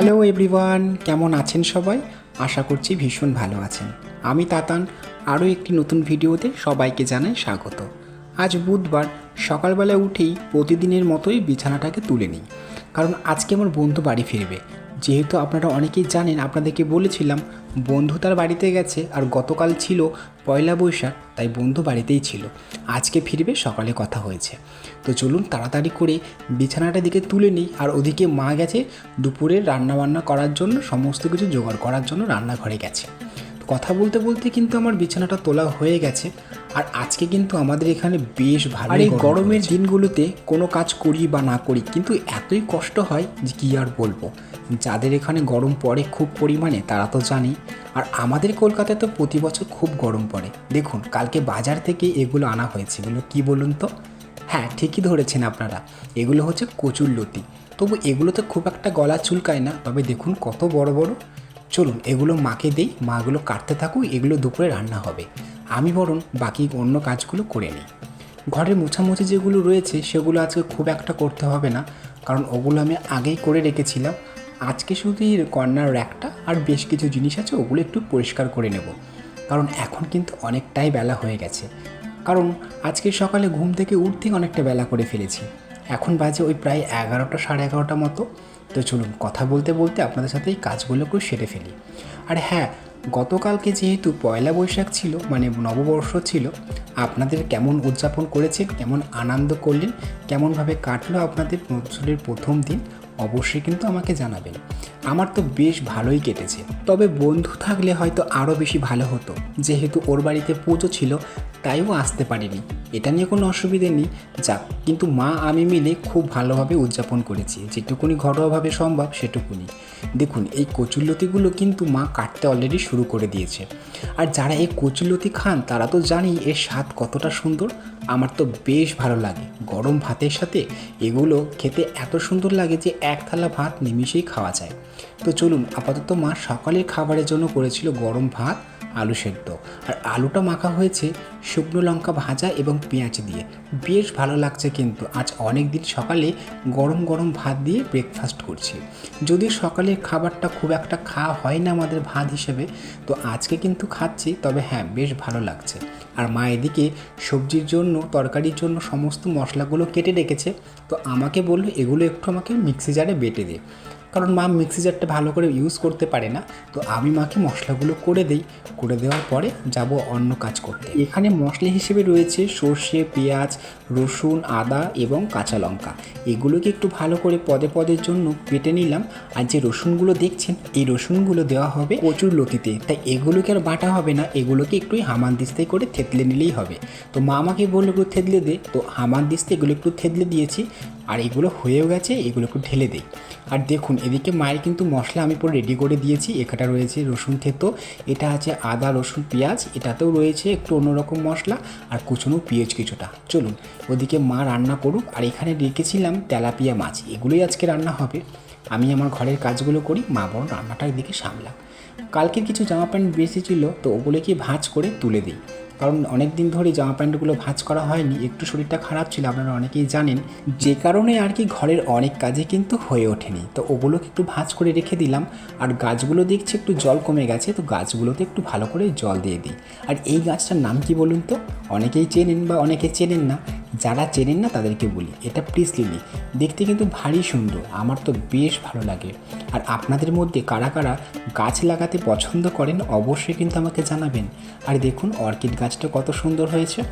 Hello everyone, কেমন আছেন সবাই? আশা করছি ভীষণ ভালো আছেন। আমি তাতান, আরও একটি নতুন ভিডিওতে সবাইকে জানাই স্বাগত। আজ বুধবার সকালবেলা উঠেই প্রতিদিনের মতোই বিছানাটাকে তুলে নিই। কারণ আজকে আমার বন্ধু বাড়ি ফিরবে। যেহেতু আপনারা অনেকেই জানেন, আপনাদেরকে বলেছিলাম বন্ধু তার বাড়িতে গেছে আর গতকাল ছিল পয়লা বৈশাখ, তাই বন্ধু বাড়িতেই ছিল। আজকে ফিরবে, সকালে কথা হয়েছে। তো চলুন তাড়াতাড়ি করে বিছানাটা দিকে তুলে নিই আর ওদিকে মা গেছে দুপুরে রান্নাবান্না করার জন্য, সমস্ত কিছু জোগাড় করার জন্য রান্নাঘরে গেছে। কথা বলতে বলতে কিন্তু আমার বিছানাটা তোলা হয়ে গেছে আর আজকে কিন্তু আমাদের এখানে বেশ ভালো আর এই গরমের দিনগুলোতে কোনো কাজ করি বা না করি কিন্তু এতই কষ্ট হয় যে কী আর বলব। যাদের এখানে গরম পড়ে খুব পরিমাণে তারা তো জানি আর আমাদের কলকাতায় তো প্রতি বছর খুব গরম পড়ে। দেখুন কালকে বাজার থেকে এগুলো আনা হয়েছে এগুলো কী বলুন তো? হ্যাঁ ঠিকই ধরেছেন আপনারা। এগুলো হচ্ছে কচুর লতি। তবু এগুলোতে খুব একটা গলা চুলকায় না তবে দেখুন কত বড় বড়। চলুন এগুলো মাকে দেই, মাগুলো কাটতে থাকুক, এগুলো দুপুরে রান্না হবে। আমি বরং বাকি অন্য কাজগুলো করে নিই। ঘরের মোছামুছি যেগুলো রয়েছে, সেগুলো আজকে খুব একটা করতে হবে না, কারণ ওগুলো আমি আগেই করে রেখেছিলাম। আজকে শুধু এই কর্নার র্যাকটা আর বেশ কিছু জিনিস আছে, ওগুলো একটু পরিষ্কার করে নেব। কারণ এখন কিন্তু অনেকটাই বেলা হয়ে গেছে। কারণ আজকে সকালে ঘুম থেকে উঠতেই অনেকটা বেলা করে ফেলেছি। এখন বাজে ওই প্রায় এগারোটা, সাড়ে এগারোটা মতো। তো চলুন কথা বলতে বলতে আপনাদের সাথে এই কাজগুলোকেও সেরে ফেলি। আর হ্যাঁ গতকালকে যেহেতু পয়লা বৈশাখ ছিল মানে নববর্ষ ছিল, আপনাদের কেমন উদযাপন করেছেন, কেমন আনন্দ করলেন, কেমনভাবে কাটলো আপনাদের বছরের প্রথম দিন, অবশ্যই কিন্তু আমাকে জানাবেন। আমার তো বেশ ভালোই কেটেছে। তবে বন্ধু থাকলে হয়তো আরও বেশি ভালো হতো। যেহেতু ওর বাড়িতে পুজো ছিল তাইও আসতে পারিনি। এটা নিয়ে কোনো অসুবিধে নেই। যাক, কিন্তু মা আমি মিলে খুব ভালোভাবে উদযাপন করেছি। যেটুকুনি ঘরোয়াভাবে সম্ভব, সেটুকুনি। দেখুন, এই কচুরলতিগুলো কিন্তু মা কাটতে অলরেডি শুরু করে দিয়েছে। আর যারা এই কচুরলতি খান, তারা তো জানি এর স্বাদ কতটা সুন্দর। আমার তো বেশ ভালো লাগে। গরম ভাতের সাথে এগুলো খেতে এত সুন্দর লাগে যে এক থালা ভাত নিমিষেই খাওয়া যায়। তো চলুন, আপাতত মা সকালের খাবারের জন্য করেছিল গরম ভাত, আলু সেদ্ধ। আর আলুটা মাখা হয়েছে শুকনো লঙ্কা ভাজা এবং পেঁয়াজ দিয়ে। বেশ ভালো লাগছে কিন্তু, আজ অনেক দিন সকালে গরম গরম ভাত দিয়ে ব্রেকফাস্ট করছি। যদি সকালের খাবারটা খুব একটা খাওয়া হয় না আমাদের ভাত হিসেবে, তো আজকে কিন্তু খাচ্ছি, তবে হ্যাঁ বেশ ভালো লাগছে। আর মা এদিকে সবজির জন্য, তরকারির জন্য সমস্ত মশলাগুলো কেটে রেখেছে, তো আমাকে বলল এগুলো একটু আমাকে মিক্সি জারে বেটে দে। কারণ মা মিক্সি জারটা ভালো করে ইউজ করতে পারে না। তো আমি মাকে মশলাগুলো করে দেই। করে দেওয়ার পরে যাব অন্য কাজ করতে। এখানে মশলা হিসেবে রয়েছে সর্ষে, পেঁয়াজ, রসুন, আদা এবং কাঁচা লঙ্কা। এগুলোকে একটু ভালো করে পদে পদের জন্য বেটে নিলাম। আর যে রসুনগুলো দেখছেন, এই রসুনগুলো দেওয়া হবে প্রচুর লতিতে। তাই এগুলোকে আর বাটা হবে না। এগুলোকে একটু হামান দিস্তায় করে থেতলে নিলেই হবে। তো মা আমাকে বলল একটু থেতলে দে। তো হামান দিস্তে এগুলো একটু থেতলে দিয়েছি। আর এগুলো হয়েও গেছে, এগুলো একটু ঢেলে দেই। আর দেখুন, এদিকে মায়ের কিন্তু মশলা আমি পুরো রেডি করে দিয়েছি। এখানটা রয়েছে রসুন থেতো, এটা আছে আদা, রসুন, পেঁয়াজ, এটাতেও রয়েছে একটু অন্যরকম মশলা আর কুচনো পেঁয়াজ কিছুটা। চলুন, ওদিকে মা রান্না করুক। আর এখানে রেখেছিলাম তেলাপিয়া মাছ, এগুলোই আজকে রান্না হবে। আমি আমার ঘরের কাজগুলো করি, মা বড় রান্নাটা এদিকে সামলাম কালকের কিছু জামা প্যান্ট বেশি ছিল, তো ওগুলোকে ভাঁজ করে তুলে দিই। কারণ অনেক দিন ধরে জামা প্যান্টগুলো ভাঁজ করা হয়নি, একটু শরীরটা খারাপ ছিল, আপনারা অনেকেই জানেন। যে কারণে আর কি ঘরের অনেক কাজে কিন্তু হয়ে ওঠেনি। তো ওগুলোকে একটু ভাঁজ করে রেখে দিলাম, আর গাছগুলো দেখছি একটু জল কমে গেছে, তো গাছগুলোতে একটু ভালো করে জল দিয়ে দিই। আর এই গাছটার নাম কি বলুন তো? অনেকেই চেনেন বা অনেকে চেনেন না। যারা চেনেন না তাদেরকে বলি, এটা প্লিজ লিলি দেখতে কিন্তু ভারী সুন্দর, আমার তো বেশ ভালো লাগে। আর আপনাদের মধ্যে কারা কারা গাছ লাগাতে পছন্দ করেন, অবশ্যই কিন্তু আমাকে জানাবেন। আর দেখুন, অর্কিড গাছটা কত সুন্দর হয়েছে।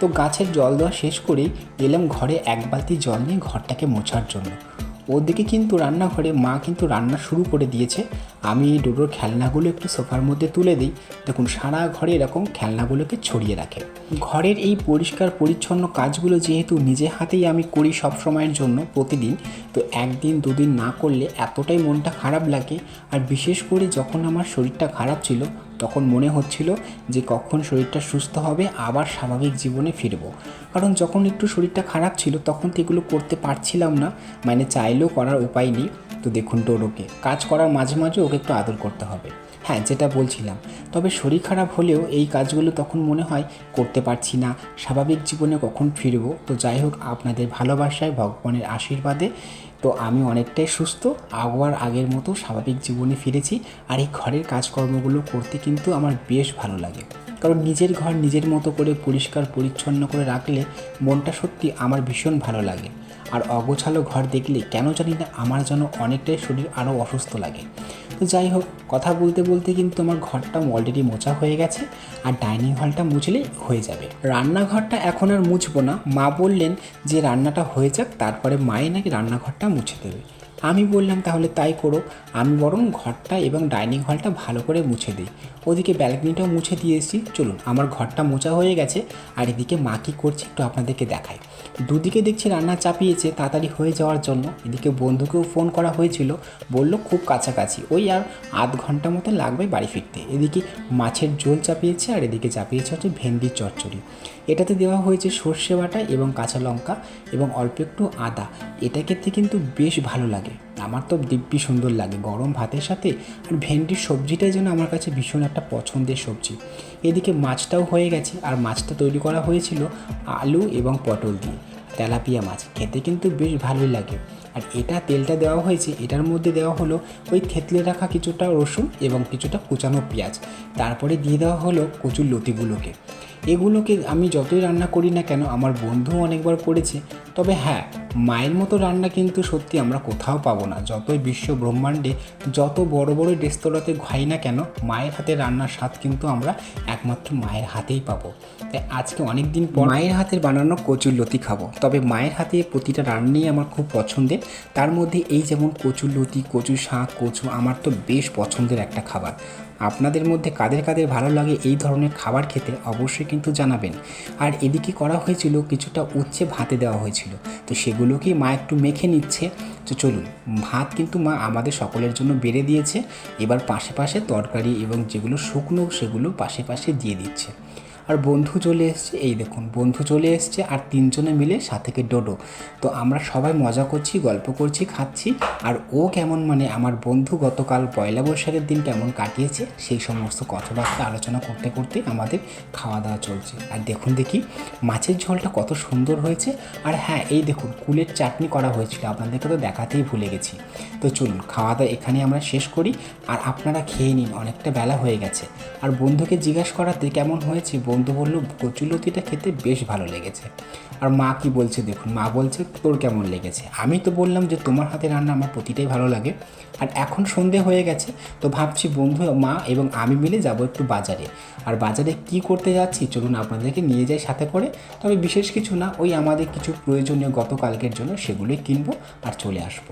তো গাছের জল দেওয়া শেষ করেই এলাম ঘরে এক বালতি জল নিয়ে ঘরটাকে মোছার জন্য। ওদিকে কিন্তু রান্নাঘরে মা কিন্তু রান্না শুরু করে দিয়েছে। আমি এই ডোডোর খেলনাগুলো একটু সোফার মধ্যে তুলে দিই। দেখুন, সারা ঘরে এরকম খেলনাগুলোকে ছড়িয়ে রাখে। ঘরের এই পরিষ্কার পরিচ্ছন্ন কাজগুলো যেহেতু নিজে হাতেই আমি করি সব সময়ের জন্য প্রতিদিন, তো একদিন দুদিন না করলে এতটাই মনটা খারাপ লাগে। আর বিশেষ করে যখন আমার শরীরটা খারাপ ছিল তখন মনে হচ্ছিল যে কখন শরীরটা সুস্থ হবে, আবার স্বাভাবিক জীবনে ফিরবো। কারণ যখন একটু শরীরটা খারাপ ছিল, তখন তো এগুলো করতে পারছিলাম না। মানে চাইলেও করার উপায় নেই। তো দেখুন টোরোকে কাজ করার মাঝে মাঝে ওকে একটু আদর করতে হবে। হ্যাঁ যেটা বলছিলাম। তবে শরীর খারাপ হলেও এই কাজগুলো তখন মনে হয় করতে পারছি না। স্বাভাবিক জীবনে কখন ফিরবো? তো যাই হোক, আপনাদের ভালোবাসায়, ভগবানের আশীর্বাদে। তো আমি অনেকটাই সুস্থ, আবার আগের মতো স্বাভাবিক জীবনে ফিরেছি। আর এই ঘরের কাজকর্মগুলো করতে কিন্তু আমার বেশ ভালো লাগে। কারণ নিজের ঘর নিজের মতো করে পরিষ্কার, পরিচ্ছন্ন করে রাখলে মনটা সত্যি আমার ভীষণ ভালো লাগে। আর অগোছালো ঘর দেখলে কেন জানি না আমার যেন অনেকটাই শরীর আরও অসুস্থ লাগে। তো যাই হোক, কথা বলতে বলতে কিন্তু আমার ঘরটা অলরেডি মোচা হয়ে গেছে আর ডাইনিং হলটা মুছলেই হয়ে যাবে। রান্নাঘরটা এখন আর মুছবো না। মা বললেন যে রান্নাটা হয়ে যাক, তারপরে মায়ে নাকি রান্নাঘরটা মুছে দেবে। আমি বললাম, তাহলে তাই করো। আমি বরং ঘরটা এবং ডাইনিং হলটা ভালো করে মুছে দিই। ওদিকে ব্যালকনিটাও মুছে দিয়ে এসেছি। চলুন, আমার ঘরটা মোছা হয়ে গেছে। আর এদিকে মা কী করছে একটু আপনাদেরকে দেখাই। দুদিকে দেখছি রান্না চাপিয়েছে, তাড়াতাড়ি হয়ে যাওয়ার জন্য। এদিকে বন্ধুকেও ফোন করা হয়েছিল। বলল, খুব কাছাকাছি। ওই আর আধ ঘণ্টা মতো লাগবে বাড়ি ফিরতে। এদিকে মাছের ঝোল চাপিয়েছে আর এদিকে চাপিয়েছে হচ্ছে ভেন্ডির চচ্চড়ি। এটাতে দেওয়া হয়েছে সর্ষে বাটা এবং কাঁচা লঙ্কা এবং অল্প একটু আদা। এটা খেতে কিন্তু বেশ ভালো লাগে। আমার তো দিব্যি সুন্দর লাগে গরম ভাতের সাথে। আর ভেন্ডির সবজিটাই যেন আমার কাছে ভীষণ একটা পছন্দের সবজি। এদিকে মাছটাও হয়ে গেছে। আর মাছটা তৈরি করা হয়েছিল আলু এবং পটল দিয়ে। তেলাপিয়া মাছ খেতে কিন্তু বেশ ভালোই লাগে। আর এটা তেলটা দেওয়া হয়েছে। এটার মধ্যে দেওয়া হলো ওই থেতলে রাখা কিছুটা রসুন এবং কিছুটা কুচানো পেঁয়াজ। তারপরে দিয়ে দেওয়া হলো কচুর লতিগুলোকে। এগুলোকে আমি যতই রান্না করি না কেন, আমার বন্ধুও অনেকবার করেছে। তবে হ্যাঁ মায়ের মতো রান্না কিন্তু সত্যি আমরা কোথাও পাবো না। যতই বিশ্ব ব্রহ্মাণ্ডে যত বড় বড় রেস্তোরাঁতে খাই না কেন, মায়ের হাতে রান্নার স্বাদ কিন্তু আমরা একমাত্র মায়ের হাতেই পাবো। তাই আজকে অনেক দিন পর মায়ের হাতের বানানো কচুর লতি খাব। তবে মায়ের হাতে প্রতিটা রান্নাই আমার খুব পছন্দের। তার মধ্যে এই যেমন কচুর লতি কচু শাক, কচু আমার তো বেশ পছন্দের একটা খাবার। আপনাদের মধ্যে কাদের কাদের ভালো লাগে এই ধরনের খাবার খেতে অবশ্যই কিন্তু জানাবেন। আর এদিকে করা হয়েছিল কিছুটা উচ্ছে ভাতে দেওয়া হয়েছিল। তো সেগুলোকেই মা একটু মেখে নিচ্ছে। তো চলুন, ভাত কিন্তু মা আমাদের সকলের জন্য বেড়ে দিয়েছে। এবার পাশে পাশে তরকারি এবং যেগুলো শুকনো সেগুলো পাশে পাশে দিয়ে দিচ্ছে। আর বন্ধু চলে এসছে, এই দেখুন, বন্ধু চলে এসছে আর তিনজনে মিলে সাথে ডোডো। তো আমরা সবাই মজা করছি, গল্প করছি, খাচ্ছি, আর ও কেমন মানে আমার বন্ধু গতকাল পয়লা বৈশাখের দিন কেমন কাটিয়েছে, সেই সমস্ত কথাবার্তা আলোচনা করতে করতে আমাদের খাওয়া দাওয়া চলছে। আর দেখুন দেখি, মাছের ঝোলটা কত সুন্দর হয়েছে। আর হ্যাঁ এই দেখুন, কুলের চাটনি করা হয়েছিল, আপনাদেরকে তো দেখাতেই ভুলে গেছি। তো চলুন, খাওয়া দাওয়া এখানে আমরা শেষ করি। আর আপনারা খেয়ে নিন, অনেকটা বেলা হয়ে গেছে। আর বন্ধুকে জিজ্ঞাসা করাতে কেমন হয়েছে বন্ধু বলল, কচুলতিটা খেতে বেশ ভালো লেগেছে। আর মা কি বলছে দেখুন, মা বলছে, তোর কেমন লেগেছে? আমি তো বললাম যে, তোমার হাতে রান্না আমার প্রতিটাই ভালো লাগে। আর এখন সন্ধে হয়ে গেছে, তো ভাবছি বন্ধু, মা এবং আমি মিলে যাব একটু বাজারে। আর বাজারে কি করতে যাচ্ছি, চলুন আপনাদেরকে নিয়ে যাই সাথে করে। তবে বিশেষ কিছু না, ওই আমাদের কিছু প্রয়োজনীয় গতকালকের জন্য সেগুলোই কিনবো আর চলে আসব।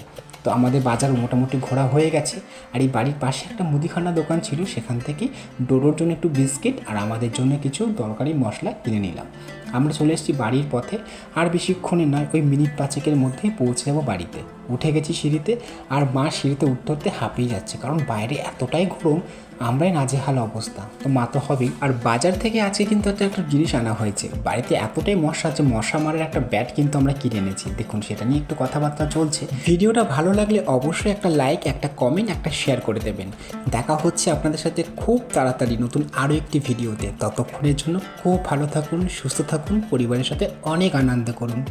তো আমাদের বাজার মোটামুটি ঘোরা হয়ে গেছে, আর এই বাড়ির পাশে একটা মুদিখানা দোকান ছিল, সেখান থেকে ডোডোর জন্য একটু বিস্কিট আর আমাদের জন্য কিছু দরকারি মশলা কিনে নিলাম। আমরা চলে এসেছি বাড়ির পথে। আর বেশিক্ষণে নয়, ওই মিনিট পাঁচেকের মধ্যে পৌঁছে যাব বাড়িতে। উঠে গেছি সিঁড়িতে, আর মা সিঁড়িতে উঠতে উঠতে হাঁপিয়ে যাচ্ছে, কারণ বাইরে এতটাই গরম আমরাই নাজেহাল অবস্থা। তো মা তো হবেই। আর বাজার থেকে আজকে কিন্তু একটা একটা জিনিস আনা হয়েছে। বাড়িতে এতটাই মশা আছে, মশা মারার একটা ব্যাট কিন্তু আমরা কিনে এনেছি। দেখুন, সেটা নিয়ে একটু কথাবার্তা চলছে। ভিডিওটা ভালো লাগলে অবশ্যই একটা লাইক একটা কমেন্ট একটা শেয়ার করে দেবেন। দেখা হচ্ছে আপনাদের সাথে খুব তাড়াতাড়ি নতুন আরও একটি ভিডিওতে। ততক্ষণের জন্য খুব ভালো থাকুন, সুস্থ থাকুন, পরিবারের সাথে অনেক আনন্দ করুন।